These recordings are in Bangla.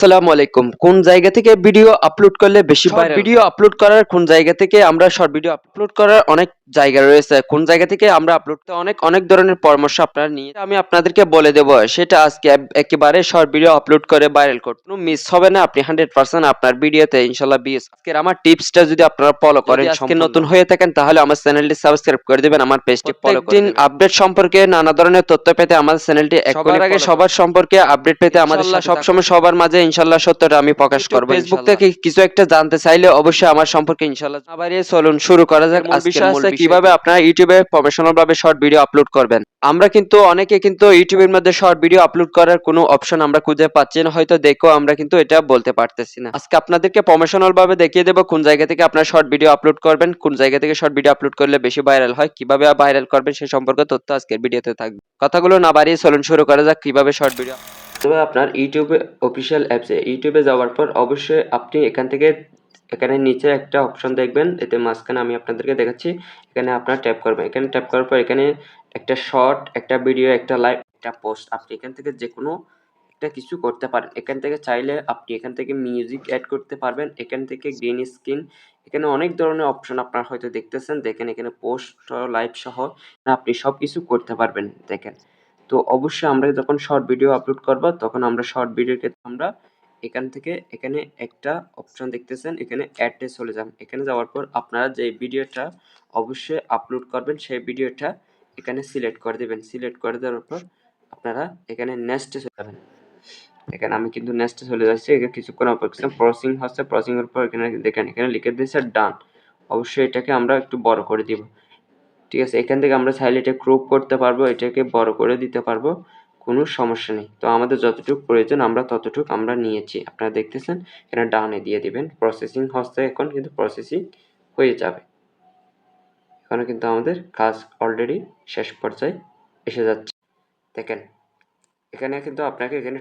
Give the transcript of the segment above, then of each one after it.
আসসালামু আলাইকুম। কোন জায়গা থেকে ভিডিও আপলোড করলে বেশি ভাইরাল? ভিডিও আপলোড করার কোন জায়গা থেকে আমরা শর্ট ভিডিও আপলোড করার অনেক জায়গা রয়েছে। কোন জায়গা থেকে আমরা আপলোড অনেক অনেক ধরনের পরামর্শ আপনারা নিয়ে আমি আপনাদেরকে বলে দেব সেটা আজকে একেবারে শর্ট ভিডিও আপলোড করে ভাইরাল করতে। কোনো মিস হবে না আপনি হান্ড্রেড পার্সেন্ট আপনার ভিডিওতে ইনশাল্লাহ বিএস আজকের আমার টিপসটা যদি আপনারা ফলো করেন আজকে নতুন হয়ে থাকেন তাহলে আমার চ্যানেলটি সাবস্ক্রাইব করে দিবেন আমার পেজটি ফলো করে দিন আপডেট সম্পর্কে নানা ধরনের তথ্য পেতে আমাদের চ্যানেলটি সবার আগে সবার সম্পর্কে আপডেট পেতে আমাদের সবসময় সবার মাঝে ইনশাল্লাহ সত্যটা আমি প্রকাশ করব ফেসবুক থেকে কিছু একটা জানতে চাইলে অবশ্যই আমার সম্পর্কে ইনশাল্লাহ আবার চলুন শুরু করা যাক বিষয় আছে কীভাবে আপনারা ইউটিউবে প্রফেশনাল ভাবে শর্ট ভিডিও আপলোড করবেন। আমরা কিন্তু অনেকে কিন্তু ইউটিউবের মধ্যে শর্ট ভিডিও আপলোড করার কোনো অপশন আমরা খুঁজে পাচ্ছি না হয়তো দেখো আমরা কিন্তু এটা বলতে পারতেছি না। আজকে আপনাদেরকে প্রফেশনাল ভাবে দেখিয়ে দেবো কোন জায়গা থেকে আপনারা শর্ট ভিডিও আপলোড করবেন কোন জায়গা থেকে শর্ট ভিডিও আপলোড করলে বেশি ভাইরাল হয় কীভাবে ভাইরাল করবেন সেই সম্পর্কে তথ্য আজকের ভিডিওতে থাকবে। কথাগুলো না বাড়িয়ে চলুন শুরু করা যাক কীভাবে শর্ট ভিডিও তবে আপনার ইউটিউবে অফিসিয়াল অ্যাপসে ইউটিউবে যাওয়ার পর অবশ্যই আপনি এখান থেকে, এখানে নিচে একটা অপশন দেখবেন, এতে মাঝখানে আমি আপনাদেরকে দেখাচ্ছি, এখানে আপনার ট্যাপ করবেন। এখানে ট্যাপ করার পর এখানে একটা শর্ট একটা ভিডিও একটা লাইভ একটা পোস্ট আপনি এখান থেকে যে কোনো একটা কিছু করতে পারেন। এখান থেকে চাইলে আপনি এখান থেকে মিউজিক অ্যাড করতে পারবেন, এখান থেকে গ্রিন স্ক্রিন এখানে অনেক ধরনের অপশন আপনারা হয়তো দেখতেছেন। দেখেন এখানে পোস্ট লাইভ সহ আপনি সব কিছু করতে পারবেন, দেখেন। তো অবশ্যই আমরা যখন শর্ট ভিডিও আপলোড করব, তখন আমরা শর্ট ভিডিওকে আমরা এখান থেকে এখানে একটা অপশন দেখতেছেন, এখানে অ্যাডে চলে যান এখানে যাওয়ার পর আপনারা যে ভিডিওটা অবশ্যই আপলোড করবেন, সেই ভিডিওটা এখানে সিলেক্ট করে দেবেন। সিলেক্ট করে দেওয়ার পর আপনারা এখানে নেক্সটে চলে যাবেন। এখানে আমি কিন্তু নেক্সটে চলে যাচ্ছি। এখানে কিছুক্ষণ অপেক্ষা প্রসেসিং হচ্ছে প্রসেসিং এর পর এখানে দেখেন, এখানে লিখে দিয়েছে ডান অবশ্যই এটাকে আমরা একটু বড় করে দিব। ঠিক আছে এখান থেকে আমরা চাইলে এটা ক্রপ করতে পারব এটাকে বড় করে দিতে পারব কোনো সমস্যা নেই। তো আমাদের যতটুকু প্রয়োজন আমরা ততটুকু আমরা নিয়েছি। আপনারা দেখতেছেন এখানে ডানে দিয়ে দিবেন। প্রসেসিং হচ্ছে এখন কিন্তু প্রসেসিং হয়ে যাবে। এখানে কিন্তু আমাদের কাজ অলরেডি শেষ পর্যায়ে এসে যাচ্ছে। দেখেন এখানে কিন্তু আপনাকে এখানে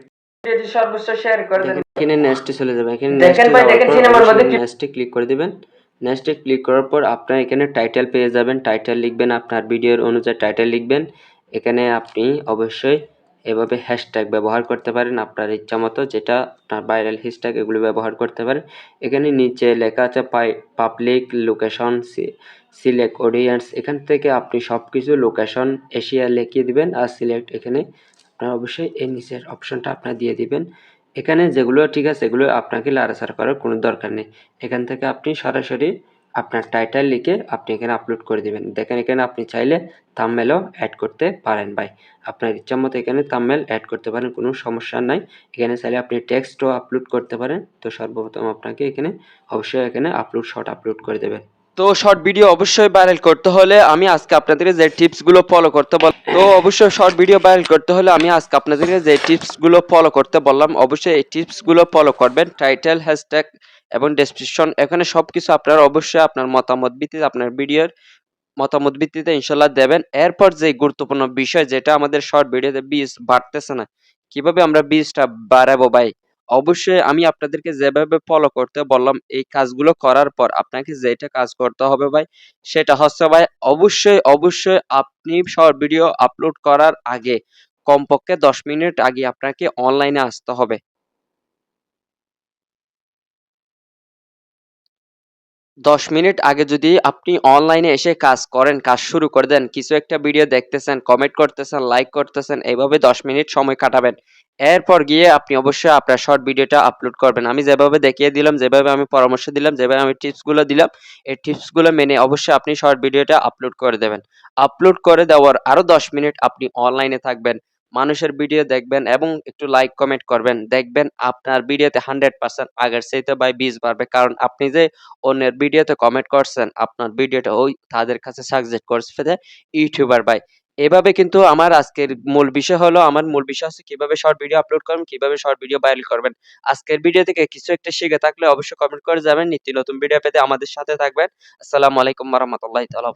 সর্বোচ্চ শেয়ার করে দেন। এখানে নেক্সটে চলে যাবে। এখানে নেক্সটে ক্লিক করে দিবেন। নেক্সটে ক্লিক করার পর আপনার এখানে টাইটেল পেয়ে যাবেন। টাইটেল লিখবেন আপনার ভিডিওর অনুযায়ী টাইটেল লিখবেন। এখানে আপনি অবশ্যই এভাবে হ্যাশট্যাগ ব্যবহার করতে পারেন আপনার ইচ্ছা মতো, যেটা আপনার ভাইরাল হ্যাশট্যাগ এগুলো ব্যবহার করতে পারেন। এখানে নিচে লেখা আছে পাবলিক লোকেশন সিলেক্ট অডিয়েন্স এখান থেকে আপনি সব কিছু লোকেশন এশিয়া লিখিয়ে দিবেন আর সিলেক্ট এখানে আপনার অবশ্যই এই নিচের অপশনটা আপনার দিয়ে দিবেন। এখানে যেগুলো ঠিক আছে, এগুলো আপনাকে লাড়াচাড়া করার কোনো দরকার নেই। এখান থেকে আপনি সরাসরি আপনার টাইটেল লিখে আপনি এখানে আপলোড করে দিবেন। দেখেন এখানে আপনি চাইলে থাম্বনেলও অ্যাড করতে পারেন ভাই। আপনার ইচ্ছা মতো এখানে থাম্বনেল অ্যাড করতে পারেন, কোনো সমস্যা নাই। এখানে চাইলে আপনি টেক্সটও আপলোড করতে পারেন। তো সর্বপ্রথম আপনাকে এখানে অবশ্যই এখানে আপলোড শর্ট আপলোড করে দেবেন। তো শর্ট ভিডিও অবশ্যই ভাইরাল করতে হলে আমি আজকে আপনাদেরকে যে টিপসগুলো ফলো করতে বল তো অবশ্যই শর্ট ভিডিও ভাইরাল করতে হলে আমি আজকে আপনাদেরকে যে টিপসগুলো ফলো করতে বললাম, অবশ্যই এই টিপসগুলো ফলো করবেন। টাইটেল হ্যাশট্যাগ এবং ডেসক্রিপশন এখানে সবকিছু আপনারা অবশ্যই আপনার মতামত ভিত্তিতে, আপনার ভিডিওর মতামত ভিত্তিতে ইনশাল্লাহ দেবেন। এরপর যে গুরুত্বপূর্ণ বিষয়, যেটা আমাদের শর্ট ভিডিওতে বিজ বাড়তেছে না, কীভাবে আমরা বীজটা বাড়াবো ভাই? অবশ্যই আমি আপনাদেরকে যেভাবে ফলো করতে বললাম, এই কাজগুলো করার পর আপনাকে যেটা কাজ করতে হবে ভাই, সেটা হচ্ছে ভাই, অবশ্যই অবশ্যই আপনি সব ভিডিও আপলোড করার আগে, কমপক্ষে দশ মিনিট আগে আপনাকে অনলাইনে আসতে হবে। দশ মিনিট আগে যদি আপনি অনলাইনে এসে কাজ করেন, কাজ শুরু করে দেন, কিছু একটা ভিডিও দেখতেছেন কমেন্ট করতেছেন লাইক করতেছেন, এইভাবে দশ মিনিট সময় কাটাবেন। এরপর গিয়ে আপনি অবশ্যই আপনার শর্ট ভিডিওটা আপলোড করবেন। আমি যেভাবে দেখিয়ে দিলাম, যেভাবে আমি পরামর্শ দিলাম, যেভাবে আমি টিপসগুলো দিলাম, এই টিপসগুলো মেনে অবশ্যই আপনি শর্ট ভিডিওটা আপলোড করে দেবেন। আপলোড করে দেওয়ার আরও দশ মিনিট আপনি অনলাইনে থাকবেন। মানুষের ভিডিও দেখবেন এবং একটু লাইক কমেন্ট করবেন। দেখবেন আপনার ভিডিওতে হান্ড্রেড পার্সেন্ট আগের চাইতে বাই বিশ বাড়বে। কারণ আপনি যে অন্যের ভিডিওতে কমেন্ট করছেন, আপনার ভিডিওটা ওই তাদের কাছে সাজেস্ট করছে ইউটিউবার ভাই। এভাবে কিন্তু আমার আজকের মূল বিষয় হলো, আমার মূল বিষয় হচ্ছে কীভাবে শর্ট ভিডিও আপলোড করবেন, কীভাবে শর্ট ভিডিও ভাইরাল করবেন। আজকের ভিডিও থেকে কিছু একটা শিখে থাকলে অবশ্যই কমেন্ট করে যাবেন। নিত্য নতুন ভিডিও পেতে আমাদের সাথে থাকবেন। আসসালামু আলাইকুম রহমতুল্লাহ তালা